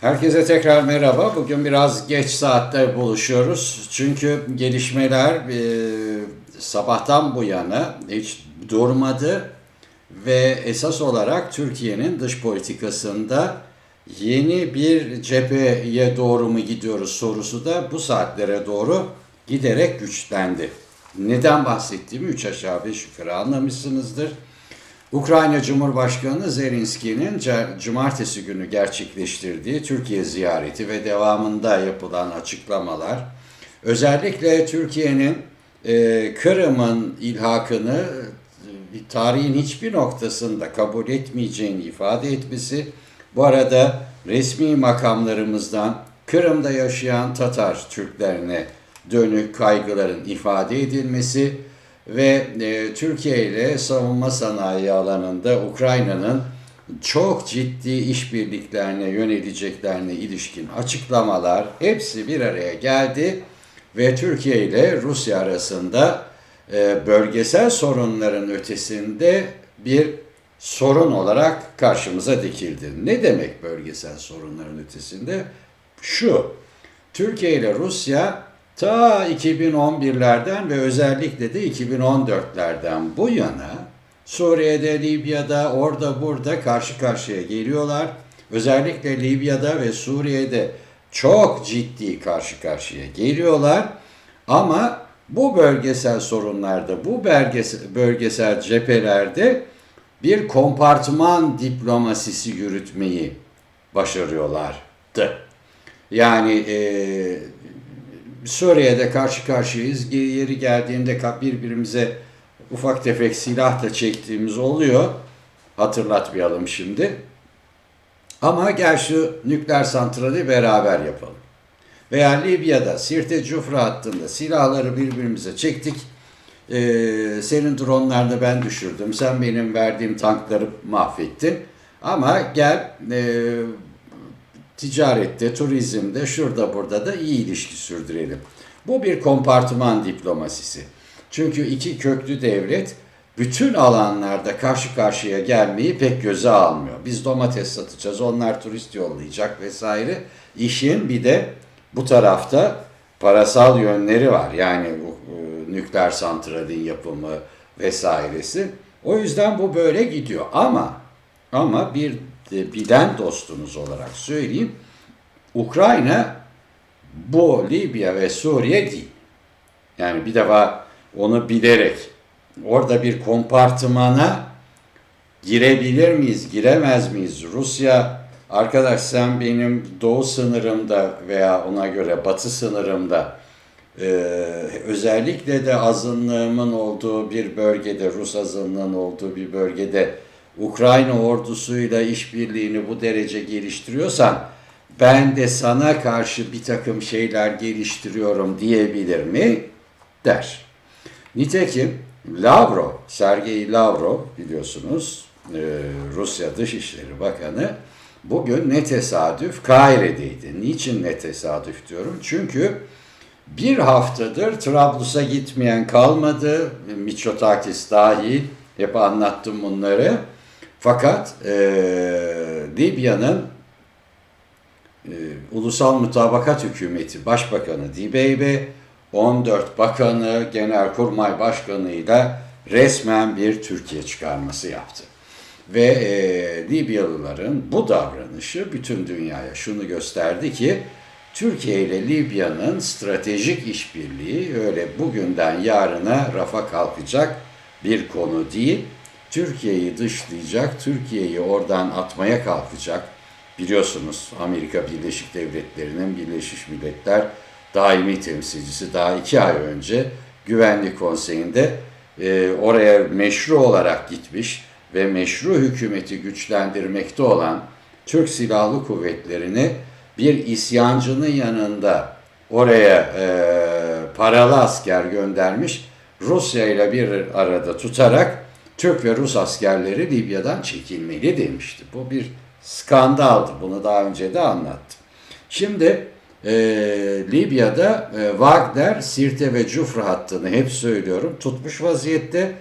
Herkese tekrar merhaba. Bugün biraz geç saatte buluşuyoruz. Çünkü gelişmeler e, sabahtan bu yana hiç durmadı ve esas olarak Türkiye'nin dış politikasında yeni bir cepheye doğru mu gidiyoruz sorusu da bu saatlere doğru giderek güçlendi. Neden bahsettiğimi üç aşağı beş yukarı anlamışsınızdır. Ukrayna Cumhurbaşkanı Zelenski'nin cumartesi günü gerçekleştirdiği Türkiye ziyareti ve devamında yapılan açıklamalar özellikle Türkiye'nin e, Kırım'ın ilhakını e, tarihin hiçbir noktasında kabul etmeyeceğini ifade etmesi bu arada resmi makamlarımızdan Kırım'da yaşayan Tatar Türklerine dönük kaygıların ifade edilmesi ve e, Türkiye ile savunma sanayi alanında Ukrayna'nın çok ciddi işbirliklerine yöneleceklerine ilişkin açıklamalar hepsi bir araya geldi ve Türkiye ile Rusya arasında e, bölgesel sorunların ötesinde bir sorun olarak karşımıza dikildi. Ne demek bölgesel sorunların ötesinde? Şu, Türkiye ile Rusya ta 2011'lerden ve özellikle de 2014'lerden bu yana Suriye'de, Libya'da, orada burada karşı karşıya geliyorlar. Özellikle Libya'da ve Suriye'de çok ciddi karşı karşıya geliyorlar. Ama bu bölgesel sorunlarda, bu bölgesel, cephelerde bir kompartıman diplomasisi yürütmeyi başarıyorlardı. Yani e, Suriye'de karşı karşıyayız. Yeri geldiğinde birbirimize ufak tefek silah da çektiğimiz oluyor. Hatırlatmayalım şimdi. Ama gel şu nükleer santrali beraber yapalım. Veya Libya'da Sirte Cufra hattında silahları birbirimize çektik. Ee, senin dronlarını ben düşürdüm. Sen benim verdiğim tankları mahvettin. Ama gel e, ticarette, turizmde, şurada burada da iyi ilişki sürdürelim. Bu bir kompartıman diplomasisi. Çünkü iki köklü devlet bütün alanlarda karşı karşıya gelmeyi pek göze almıyor. Biz domates satacağız, onlar turist yollayacak vesaire. İşin bir de bu tarafta parasal yönleri var. Yani e, nükleer santralin yapımı vesairesi. O yüzden bu böyle gidiyor. Ama ama bir bilen dostunuz olarak söyleyeyim. Ukrayna bu Libya ve Suriye değil. Yani bir defa onu bilerek orada bir kompartımana girebilir miyiz, giremez miyiz? Rusya arkadaş sen benim doğu sınırımda veya ona göre batı sınırımda e, özellikle de azınlığımın olduğu bir bölgede, Rus azınlığının olduğu bir bölgede Ukrayna ordusuyla işbirliğini bu derece geliştiriyorsan ben de sana karşı bir takım şeyler geliştiriyorum diyebilir mi? Der. Nitekim Lavrov, Sergey Lavrov biliyorsunuz e, Rusya Dışişleri Bakanı bugün ne tesadüf Kahire'deydi. Niçin ne tesadüf diyorum? Çünkü bir haftadır Trablus'a gitmeyen kalmadı. Miçotakis dahil. Hep anlattım bunları. Fakat e, Libya'nın e, Ulusal Mutabakat Hükümeti Başbakanı Dibeybe 14 bakanı, genelkurmay başkanıyla resmen bir Türkiye çıkarması yaptı. Ve e, Libyalıların bu davranışı bütün dünyaya şunu gösterdi ki Türkiye ile Libya'nın stratejik işbirliği öyle bugünden yarına rafa kalkacak bir konu değil. Türkiye'yi dışlayacak, Türkiye'yi oradan atmaya kalkacak. Biliyorsunuz Amerika Birleşik Devletleri'nin Birleşmiş Milletler daimi temsilcisi daha iki ay önce Güvenlik Konseyi'nde e, oraya meşru olarak gitmiş ve meşru hükümeti güçlendirmekte olan Türk Silahlı Kuvvetleri'ni bir isyancının yanında oraya e, paralı asker göndermiş. Rusya ile bir arada tutarak Türk ve Rus askerleri Libya'dan çekilmeli demişti. Bu bir skandaldı. Bunu daha önce de anlattım. Şimdi e, Libya'da e, Wagner, Sirte ve Cufra hattını hep söylüyorum tutmuş vaziyette.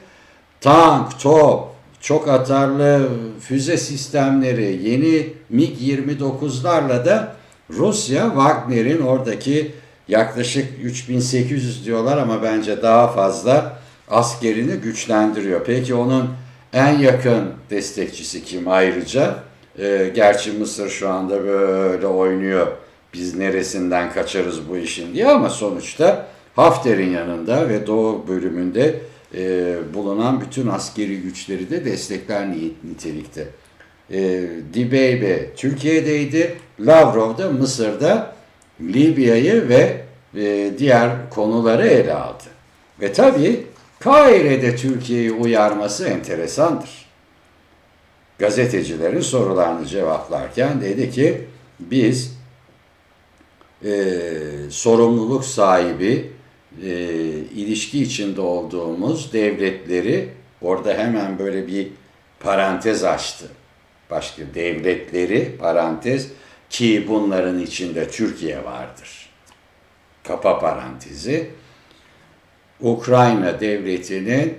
Tank, top, çok atarlı füze sistemleri, yeni MiG-29'larla da Rusya Wagner'in oradaki yaklaşık 3800 diyorlar ama bence daha fazla askerini güçlendiriyor. Peki onun en yakın destekçisi kim ayrıca? Ee, gerçi Mısır şu anda böyle oynuyor. Biz neresinden kaçarız bu işin diye ama sonuçta Hafter'in yanında ve Doğu bölümünde e, bulunan bütün askeri güçleri de destekler ni- nitelikte. E, Dibeybe Türkiye'deydi, Lavrov da Mısır'da Libya'yı ve e, diğer konuları ele aldı. Ve tabii Kahire'de Türkiye'yi uyarması enteresandır. Gazetecilerin sorularını cevaplarken dedi ki biz e, sorumluluk sahibi e, ilişki içinde olduğumuz devletleri orada hemen böyle bir parantez açtı. Başka devletleri parantez ki bunların içinde Türkiye vardır. Kapa parantezi. Ukrayna devletinin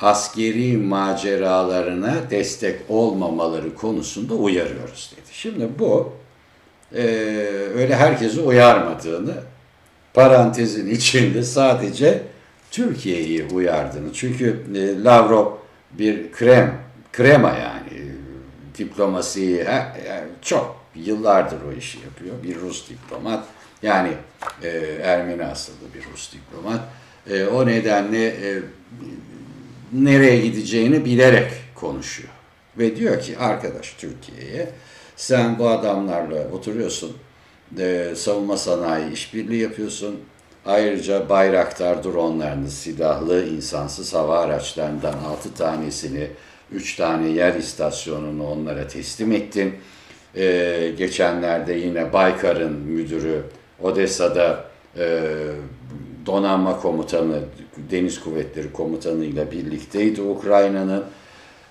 askeri maceralarına destek olmamaları konusunda uyarıyoruz dedi. Şimdi bu e, öyle herkesi uyarmadığını, parantezin içinde sadece Türkiye'yi uyardığını. Çünkü e, Lavrov bir krem, krema yani e, diplomasiyi e, e, çok yıllardır o işi yapıyor. Bir Rus diplomat yani e, Ermeni asıllı bir Rus diplomat. E, o nedenle e, nereye gideceğini bilerek konuşuyor. Ve diyor ki arkadaş Türkiye'ye sen bu adamlarla oturuyorsun, e, savunma sanayi işbirliği yapıyorsun. Ayrıca Bayraktar dronlarını, silahlı insansız hava araçlarından 6 tanesini, 3 tane yer istasyonunu onlara teslim ettin. E, geçenlerde yine Baykar'ın müdürü Odessa'da e, donanma komutanı, deniz kuvvetleri komutanıyla birlikteydi Ukrayna'nın.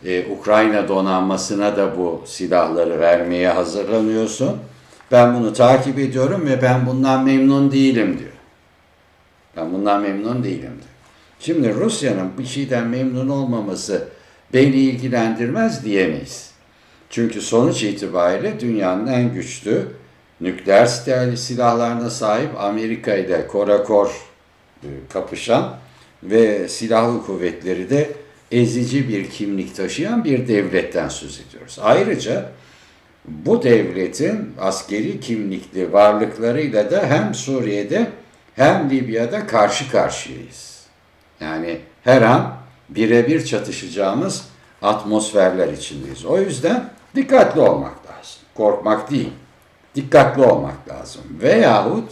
Ee, Ukrayna donanmasına da bu silahları vermeye hazırlanıyorsun. Ben bunu takip ediyorum ve ben bundan memnun değilim diyor. Ben bundan memnun değilim diyor. Şimdi Rusya'nın bir şeyden memnun olmaması beni ilgilendirmez diyemeyiz. Çünkü sonuç itibariyle dünyanın en güçlü nükleer sil- silahlarına sahip Amerika ile korakor kapışan ve silahlı kuvvetleri de ezici bir kimlik taşıyan bir devletten söz ediyoruz. Ayrıca bu devletin askeri kimlikli varlıklarıyla da hem Suriye'de hem Libya'da karşı karşıyayız. Yani her an birebir çatışacağımız atmosferler içindeyiz. O yüzden dikkatli olmak lazım. Korkmak değil. Dikkatli olmak lazım. Veyahut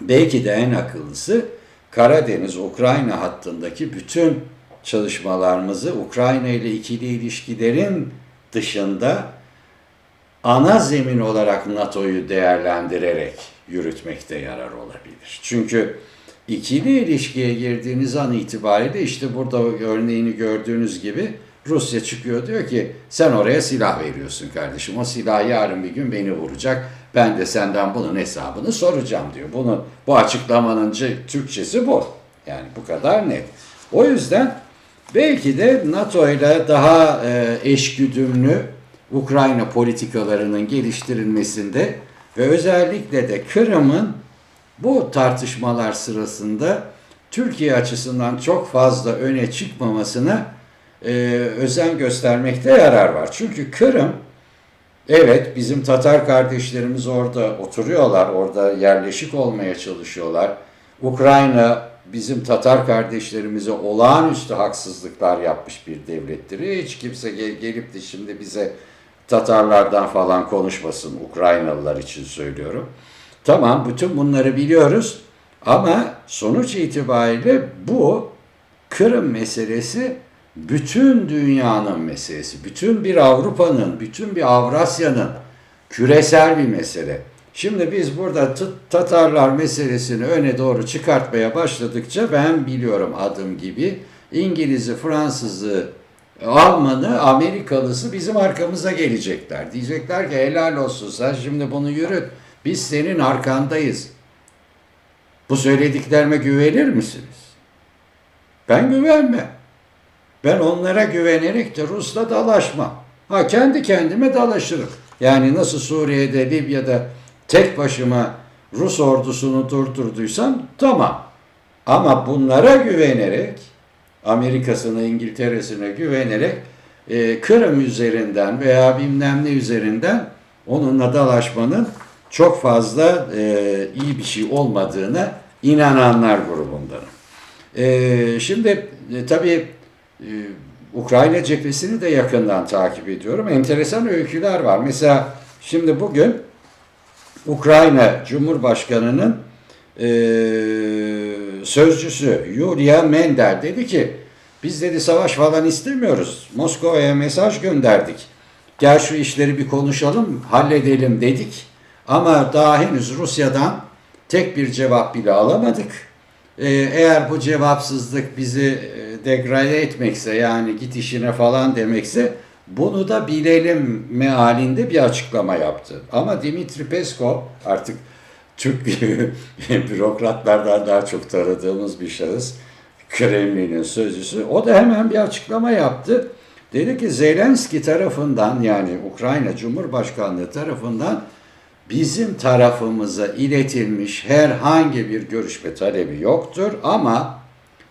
belki de en akıllısı Karadeniz-Ukrayna hattındaki bütün çalışmalarımızı Ukrayna ile ikili ilişkilerin dışında ana zemin olarak NATO'yu değerlendirerek yürütmekte yarar olabilir. Çünkü ikili ilişkiye girdiğiniz an itibariyle işte burada örneğini gördüğünüz gibi Rusya çıkıyor diyor ki sen oraya silah veriyorsun kardeşim. O silah yarın bir gün beni vuracak. Ben de senden bunun hesabını soracağım diyor. Bunu bu açıklamanın Türkçesi bu. Yani bu kadar net. O yüzden belki de NATO ile daha e, eşgüdümlü Ukrayna politikalarının geliştirilmesinde ve özellikle de Kırım'ın bu tartışmalar sırasında Türkiye açısından çok fazla öne çıkmamasına e, özen göstermekte yarar var. Çünkü Kırım evet bizim Tatar kardeşlerimiz orada oturuyorlar, orada yerleşik olmaya çalışıyorlar. Ukrayna bizim Tatar kardeşlerimize olağanüstü haksızlıklar yapmış bir devlettir. Hiç kimse gel- gelip de şimdi bize Tatarlardan falan konuşmasın. Ukraynalılar için söylüyorum. Tamam bütün bunları biliyoruz ama sonuç itibariyle bu Kırım meselesi bütün dünyanın meselesi. Bütün bir Avrupa'nın, bütün bir Avrasya'nın küresel bir mesele. Şimdi biz burada Tatarlar meselesini öne doğru çıkartmaya başladıkça ben biliyorum adım gibi İngiliz'i, Fransız'ı, Alman'ı, Amerikalısı bizim arkamıza gelecekler. Diyecekler ki helal olsun sen şimdi bunu yürüt. Biz senin arkandayız. Bu söylediklerime güvenir misiniz? Ben güvenmem. Ben onlara güvenerek de Rus'la dalaşmam. Ha kendi kendime dalaşırım. Yani nasıl Suriye'de, Libya'da tek başıma Rus ordusunu durdurduysam tamam. Ama bunlara güvenerek, Amerika'sına, İngiltere'sine güvenerek e, Kırım üzerinden veya bilmem ne üzerinden onunla dalaşmanın çok fazla e, iyi bir şey olmadığına inananlar grubundanım. E, şimdi e, tabii Ukrayna cephesini de yakından takip ediyorum. Enteresan öyküler var. Mesela şimdi bugün Ukrayna Cumhurbaşkanı'nın e, sözcüsü Yulia Mender dedi ki biz dedi savaş falan istemiyoruz. Moskova'ya mesaj gönderdik. Gel şu işleri bir konuşalım, halledelim dedik. Ama daha henüz Rusya'dan tek bir cevap bile alamadık. Ee, eğer bu cevapsızlık bizi e, degrade etmekse yani git işine falan demekse bunu da bilelim mealinde bir açıklama yaptı. Ama Dimitri Peskov artık Türk bürokratlardan daha çok tanıdığımız bir şahıs. Kremlin'in sözcüsü. O da hemen bir açıklama yaptı. Dedi ki Zelenski tarafından yani Ukrayna Cumhurbaşkanlığı tarafından bizim tarafımıza iletilmiş herhangi bir görüşme talebi yoktur ama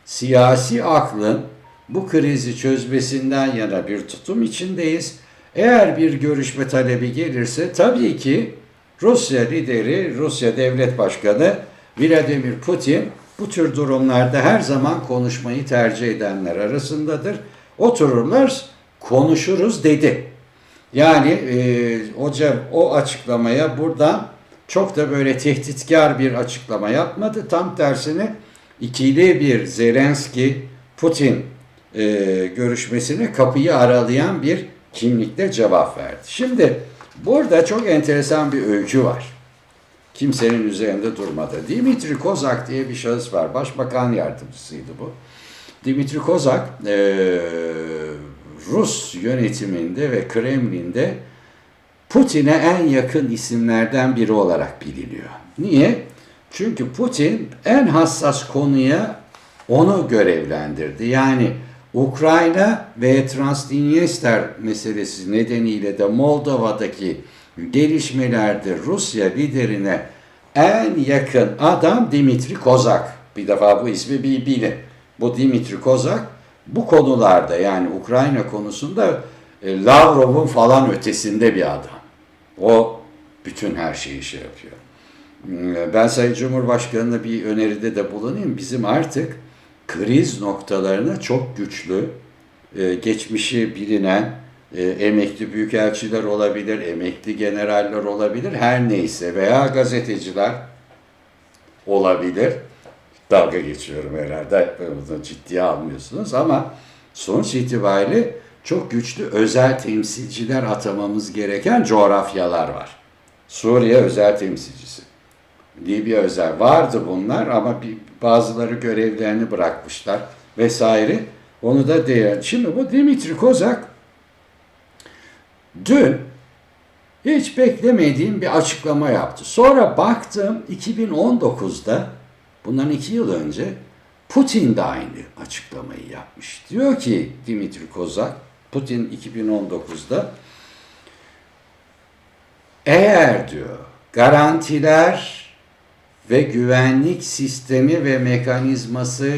siyasi aklın bu krizi çözmesinden yana bir tutum içindeyiz. Eğer bir görüşme talebi gelirse tabii ki Rusya lideri, Rusya Devlet Başkanı Vladimir Putin bu tür durumlarda her zaman konuşmayı tercih edenler arasındadır. Otururlar, konuşuruz dedi. Yani e, hocam o açıklamaya buradan çok da böyle tehditkar bir açıklama yapmadı. Tam tersine ikili bir Zelenski Putin e, görüşmesine kapıyı aralayan bir kimlikle cevap verdi. Şimdi burada çok enteresan bir öykü var. Kimsenin üzerinde durmadı. Dimitri Kozak diye bir şahıs var. Başbakan yardımcısıydı bu. Dimitri Kozak e, Rus yönetiminde ve Kremlin'de Putin'e en yakın isimlerden biri olarak biliniyor. Niye? Çünkü Putin en hassas konuya onu görevlendirdi. Yani Ukrayna ve Transdniester meselesi nedeniyle de Moldova'daki gelişmelerde Rusya liderine en yakın adam Dimitri Kozak. Bir defa bu ismi bir bilin. Bu Dimitri Kozak bu konularda yani Ukrayna konusunda e, Lavrov'un falan ötesinde bir adam. O bütün her şeyi şey yapıyor. Hmm, Ben Sayın Cumhurbaşkanı'na bir öneride de bulunayım. Bizim artık kriz noktalarına çok güçlü, e, geçmişi bilinen e, emekli büyükelçiler olabilir, emekli generaller olabilir, her neyse veya gazeteciler olabilir. Dalga geçiyorum herhalde, bunu ciddiye almıyorsunuz ama sonuç itibariyle çok güçlü özel temsilciler atamamız gereken coğrafyalar var. Suriye özel temsilcisi. Libya özel vardı bunlar ama bir, bazıları görevlerini bırakmışlar vesaire. Onu da değer. Şimdi bu Dimitri Kozak dün hiç beklemediğim bir açıklama yaptı. Sonra baktım 2019'da bundan iki yıl önce Putin de aynı açıklamayı yapmış. Diyor ki Dimitri Kozak Putin 2019'da eğer diyor garantiler ve güvenlik sistemi ve mekanizması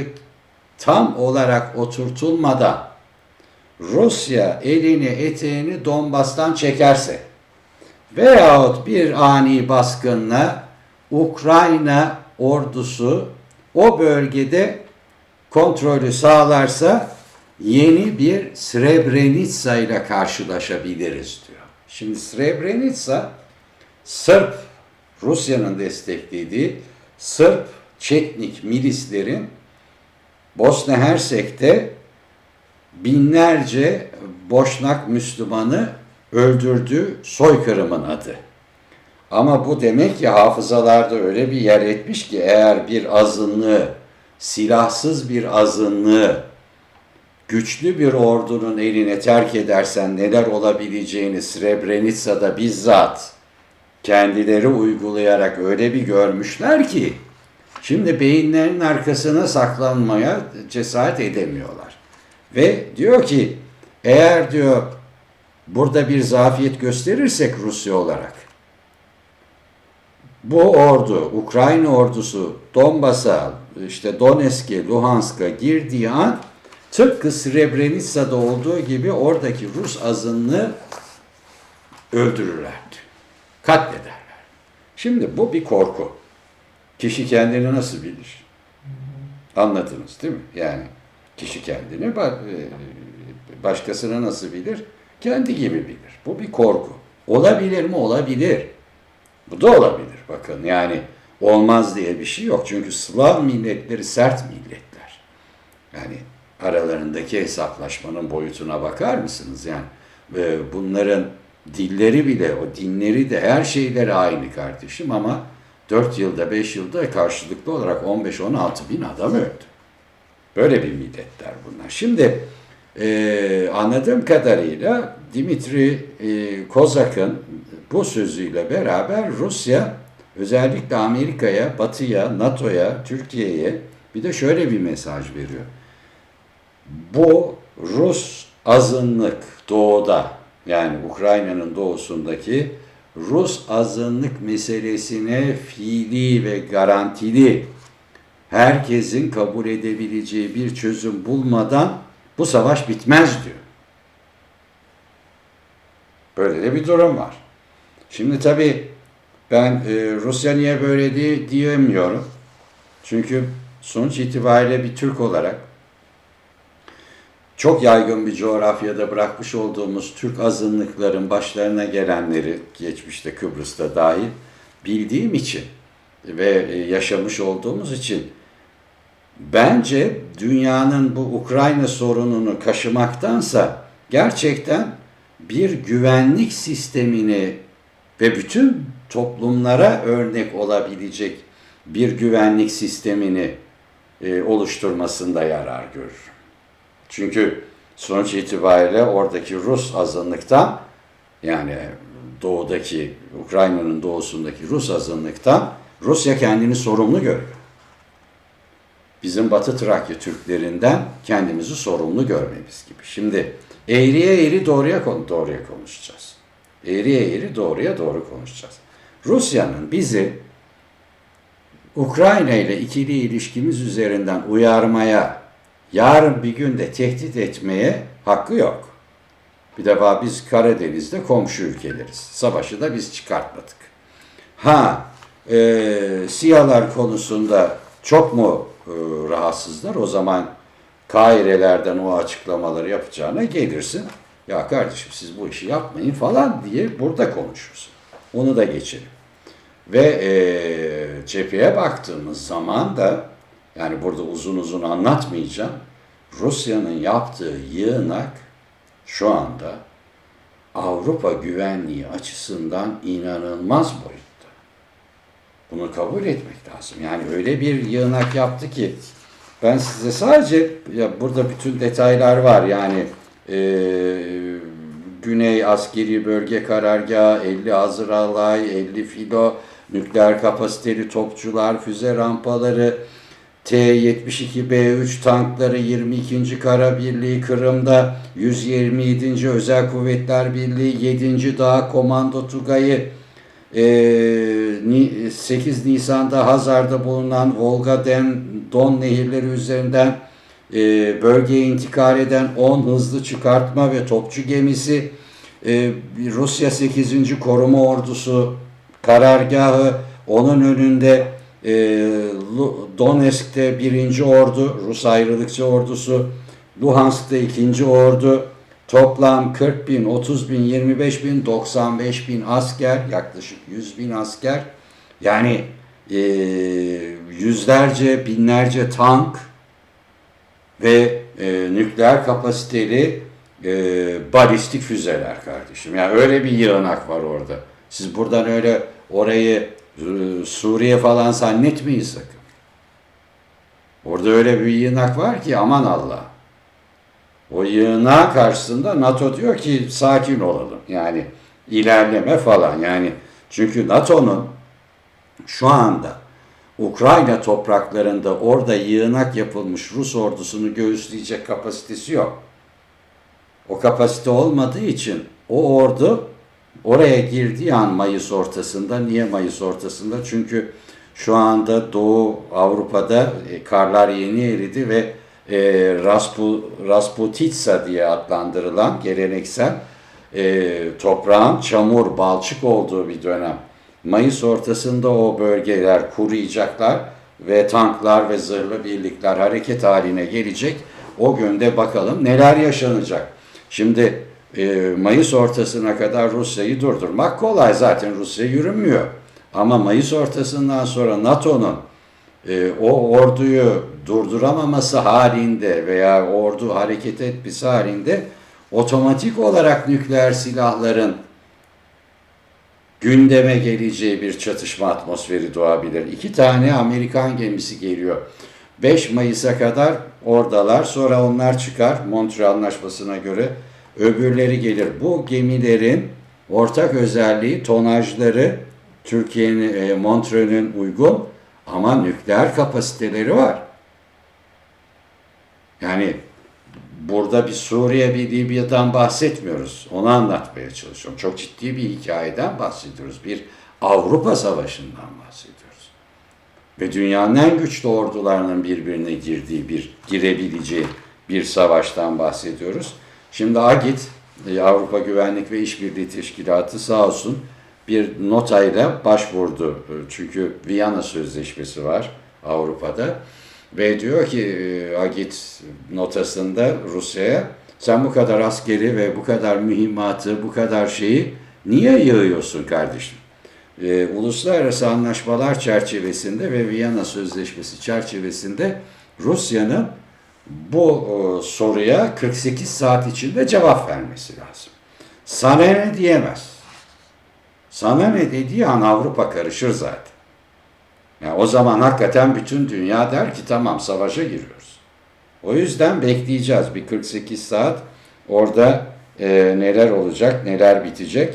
tam olarak oturtulmadan Rusya elini eteğini Donbas'tan çekerse veyahut bir ani baskınla Ukrayna ordusu o bölgede kontrolü sağlarsa yeni bir Srebrenica ile karşılaşabiliriz diyor. Şimdi Srebrenica Sırp Rusya'nın desteklediği Sırp Çetnik milislerin Bosna Hersek'te binlerce Boşnak Müslümanı öldürdüğü soykırımın adı. Ama bu demek ki hafızalarda öyle bir yer etmiş ki eğer bir azınlığı, silahsız bir azınlığı güçlü bir ordunun eline terk edersen neler olabileceğini Srebrenica'da bizzat kendileri uygulayarak öyle bir görmüşler ki şimdi beyinlerin arkasına saklanmaya cesaret edemiyorlar. Ve diyor ki eğer diyor burada bir zafiyet gösterirsek Rusya olarak bu ordu, Ukrayna ordusu Donbas'a, işte Donetsk'e, Luhansk'a girdiği an tıpkı Srebrenica'da olduğu gibi oradaki Rus azınlığı öldürürlerdi. Katlederler. Şimdi bu bir korku. Kişi kendini nasıl bilir? Anladınız değil mi? Yani kişi kendini e, başkasını nasıl bilir? Kendi gibi bilir. Bu bir korku. Olabilir mi? Olabilir. Bu da olabilir. Bakın yani olmaz diye bir şey yok. Çünkü Slav milletleri sert milletler. Yani aralarındaki hesaplaşmanın boyutuna bakar mısınız? Yani e, bunların dilleri bile, o dinleri de her şeyleri aynı kardeşim ama 4 yılda 5 yılda karşılıklı olarak 15-16 bin adam öldü. Böyle bir milletler bunlar. Şimdi e, anladığım kadarıyla Dimitri e, Kozak'ın bu sözüyle beraber Rusya özellikle Amerika'ya, Batı'ya, NATO'ya, Türkiye'ye bir de şöyle bir mesaj veriyor. Bu Rus azınlık doğuda yani Ukrayna'nın doğusundaki Rus azınlık meselesine fiili ve garantili herkesin kabul edebileceği bir çözüm bulmadan bu savaş bitmez diyor. Böyle de bir durum var. Şimdi tabii ben e, Rusya niye böyle diye, diyemiyorum. Çünkü sonuç itibariyle bir Türk olarak çok yaygın bir coğrafyada bırakmış olduğumuz Türk azınlıkların başlarına gelenleri, geçmişte Kıbrıs'ta dahil bildiğim için ve e, yaşamış olduğumuz için bence dünyanın bu Ukrayna sorununu kaşımaktansa gerçekten bir güvenlik sistemini ve bütün toplumlara örnek olabilecek bir güvenlik sistemini e, oluşturmasında yarar görür. Çünkü sonuç itibariyle oradaki Rus azınlıktan yani doğudaki Ukrayna'nın doğusundaki Rus azınlıktan Rusya kendini sorumlu görüyor. Bizim Batı Trakya Türklerinden kendimizi sorumlu görmemiz gibi. Şimdi eğriye eğri doğruya doğruya konuşacağız. Eğriye eğri doğruya doğru konuşacağız. Rusya'nın bizi Ukrayna ile ikili ilişkimiz üzerinden uyarmaya, yarın bir günde tehdit etmeye hakkı yok. Bir defa biz Karadeniz'de komşu ülkeleriz. Savaşı da biz çıkartmadık. Ha, e, siyalar konusunda çok mu e, rahatsızlar? O zaman Kairelerden o açıklamaları yapacağına gelirsin. Ya kardeşim siz bu işi yapmayın falan diye burada konuşursun. Onu da geçelim. Ve e, cepheye baktığımız zaman da yani burada uzun uzun anlatmayacağım. Rusya'nın yaptığı yığınak şu anda Avrupa güvenliği açısından inanılmaz boyutta. Bunu kabul etmek lazım. Yani öyle bir yığınak yaptı ki ben size sadece ya burada bütün detaylar var. Yani Güney Askeri Bölge Karargahı, 50 Azralay, 50 filo, nükleer kapasiteli topçular, füze rampaları, T-72B3 tankları, 22. Kara Birliği Kırım'da, 127. Özel Kuvvetler Birliği, 7. Dağ Komando Tugayı, 8 Nisan'da Hazar'da bulunan Volga Don nehirleri üzerinden bölgeye intikal eden 10 hızlı çıkartma ve topçu gemisi, Rusya 8. Koruma Ordusu karargahı, onun önünde Donetsk'te 1. Ordu, Rus ayrılıkçı ordusu, Luhansk'ta 2. Ordu, toplam 40 bin, 30 bin, 25 bin, 95 bin asker, yaklaşık 100 bin asker. Yani e, yüzlerce, binlerce tank ve e, nükleer kapasiteli e, balistik füzeler kardeşim. Yani öyle bir yığınak var orada. Siz buradan öyle orayı e, Suriye falan zannetmeyin sakın. Orada öyle bir yığınak var ki aman Allah. O yığınağa karşısında NATO diyor ki sakin olalım. Yani ilerleme falan. Yani çünkü NATO'nun şu anda Ukrayna topraklarında orada yığınak yapılmış Rus ordusunu göğüsleyecek kapasitesi yok. O kapasite olmadığı için o ordu oraya girdiği an Mayıs ortasında. Niye Mayıs ortasında? Çünkü şu anda Doğu Avrupa'da e, karlar yeni eridi ve e, Raspu, Rasputitsa diye adlandırılan geleneksel e, toprağın çamur, balçık olduğu bir dönem. Mayıs ortasında o bölgeler kuruyacaklar ve tanklar ve zırhlı birlikler hareket haline gelecek. O günde bakalım neler yaşanacak. Şimdi e, Mayıs ortasına kadar Rusya'yı durdurmak kolay zaten Rusya yürümüyor. Ama Mayıs ortasından sonra NATO'nun e, o orduyu durduramaması halinde veya ordu hareket etmesi halinde otomatik olarak nükleer silahların gündeme geleceği bir çatışma atmosferi doğabilir. İki tane Amerikan gemisi geliyor. 5 Mayıs'a kadar oradalar. Sonra onlar çıkar Montreal Anlaşması'na göre. Öbürleri gelir. Bu gemilerin ortak özelliği tonajları Türkiye'nin e, Montreal'in uygun ama nükleer kapasiteleri var. Yani burada bir Suriye bir Libya'dan bahsetmiyoruz. Onu anlatmaya çalışıyorum. Çok ciddi bir hikayeden bahsediyoruz. Bir Avrupa Savaşı'ndan bahsediyoruz. Ve dünyanın en güçlü ordularının birbirine girdiği bir, girebileceği bir savaştan bahsediyoruz. Şimdi AGİT, e, Avrupa Güvenlik ve İşbirliği Teşkilatı sağ olsun bir notayla başvurdu. E, Çünkü Viyana Sözleşmesi var Avrupa'da. Ve diyor ki e, Agit notasında Rusya'ya sen bu kadar askeri ve bu kadar mühimmatı, bu kadar şeyi niye yığıyorsun kardeşim? E, uluslararası anlaşmalar çerçevesinde ve Viyana Sözleşmesi çerçevesinde Rusya'nın bu e, soruya 48 saat içinde cevap vermesi lazım. Sana ne diyemez. Sana ne dediği an Avrupa karışır zaten. Yani o zaman hakikaten bütün dünya der ki tamam savaşa giriyoruz. O yüzden bekleyeceğiz bir 48 saat orada e, neler olacak, neler bitecek.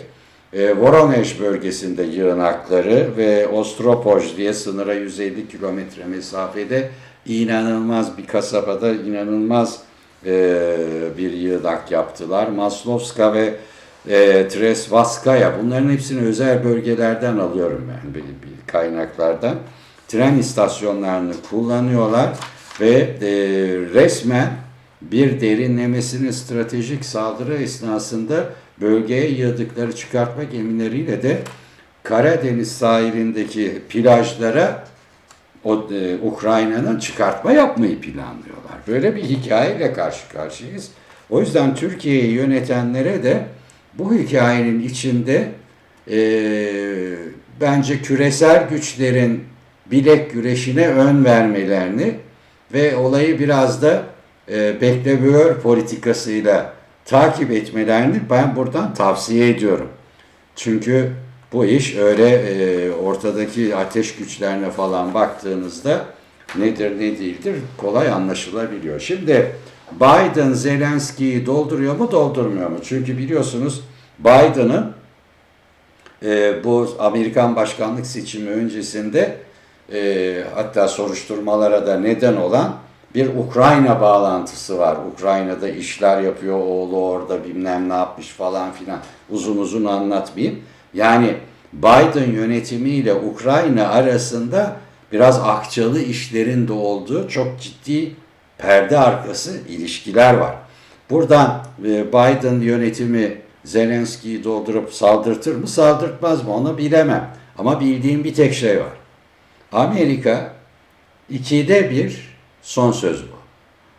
E, Voronezh bölgesinde yığınakları ve Ostropoj diye sınıra 150 kilometre mesafede inanılmaz bir kasabada inanılmaz e, bir yığınak yaptılar. Maslovska ve e, Tresvaskaya bunların hepsini özel bölgelerden alıyorum ben bir, bir kaynaklardan. Tren istasyonlarını kullanıyorlar ve e, resmen bir derinlemesine stratejik saldırı esnasında bölgeye yığdıkları çıkartma gemileriyle de Karadeniz sahilindeki plajlara o e, Ukrayna'nın çıkartma yapmayı planlıyorlar. Böyle bir hikayeyle karşı karşıyayız. O yüzden Türkiye'yi yönetenlere de bu hikayenin içinde e, bence küresel güçlerin bilek güreşine ön vermelerini ve olayı biraz da e, beklemiyor politikasıyla takip etmelerini ben buradan tavsiye ediyorum. Çünkü bu iş öyle e, ortadaki ateş güçlerine falan baktığınızda nedir ne değildir kolay anlaşılabiliyor. Şimdi Biden Zelenski'yi dolduruyor mu doldurmuyor mu? Çünkü biliyorsunuz Biden'ın e, bu Amerikan başkanlık seçimi öncesinde e, hatta soruşturmalara da neden olan bir Ukrayna bağlantısı var. Ukrayna'da işler yapıyor, oğlu orada bilmem ne yapmış falan filan. Uzun uzun anlatmayayım. Yani Biden yönetimiyle Ukrayna arasında biraz akçalı işlerin de olduğu çok ciddi perde arkası ilişkiler var. Buradan e, Biden yönetimi Zelenski'yi doldurup saldırtır mı saldırtmaz mı onu bilemem. Ama bildiğim bir tek şey var. Amerika ikide bir son söz bu.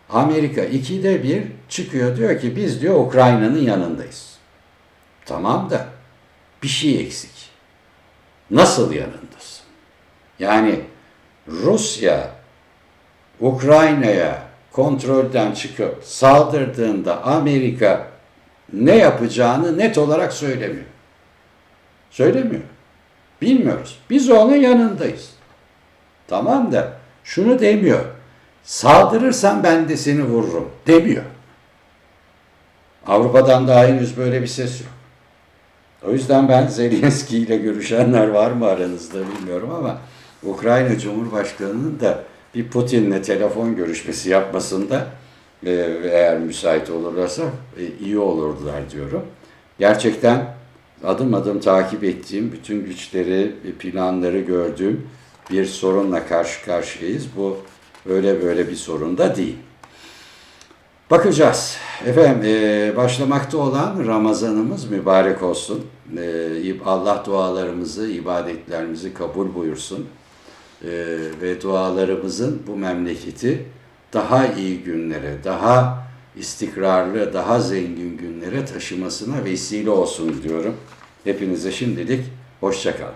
Amerika ikide bir çıkıyor diyor ki biz diyor Ukrayna'nın yanındayız. Tamam da bir şey eksik. Nasıl yanındasın? Yani Rusya Ukrayna'ya kontrolden çıkıp saldırdığında Amerika ne yapacağını net olarak söylemiyor. Söylemiyor. Bilmiyoruz. Biz onun yanındayız. Tamam da şunu demiyor. Saldırırsan ben de seni vururum demiyor. Avrupa'dan daha henüz böyle bir ses yok. O yüzden ben Zelenski ile görüşenler var mı aranızda bilmiyorum ama Ukrayna Cumhurbaşkanı'nın da bir Putin'le telefon görüşmesi yapmasında e, eğer müsait olurlarsa e, iyi olurdular diyorum. Gerçekten adım adım takip ettiğim, bütün güçleri, planları gördüğüm bir sorunla karşı karşıyayız. Bu öyle böyle bir sorun da değil. Bakacağız. Efendim e, başlamakta olan Ramazanımız mübarek olsun. E, Allah dualarımızı, ibadetlerimizi kabul buyursun. E, ve dualarımızın bu memleketi daha iyi günlere, daha istikrarlı, daha zengin günlere taşımasına vesile olsun diyorum. Hepinize şimdilik hoşçakalın.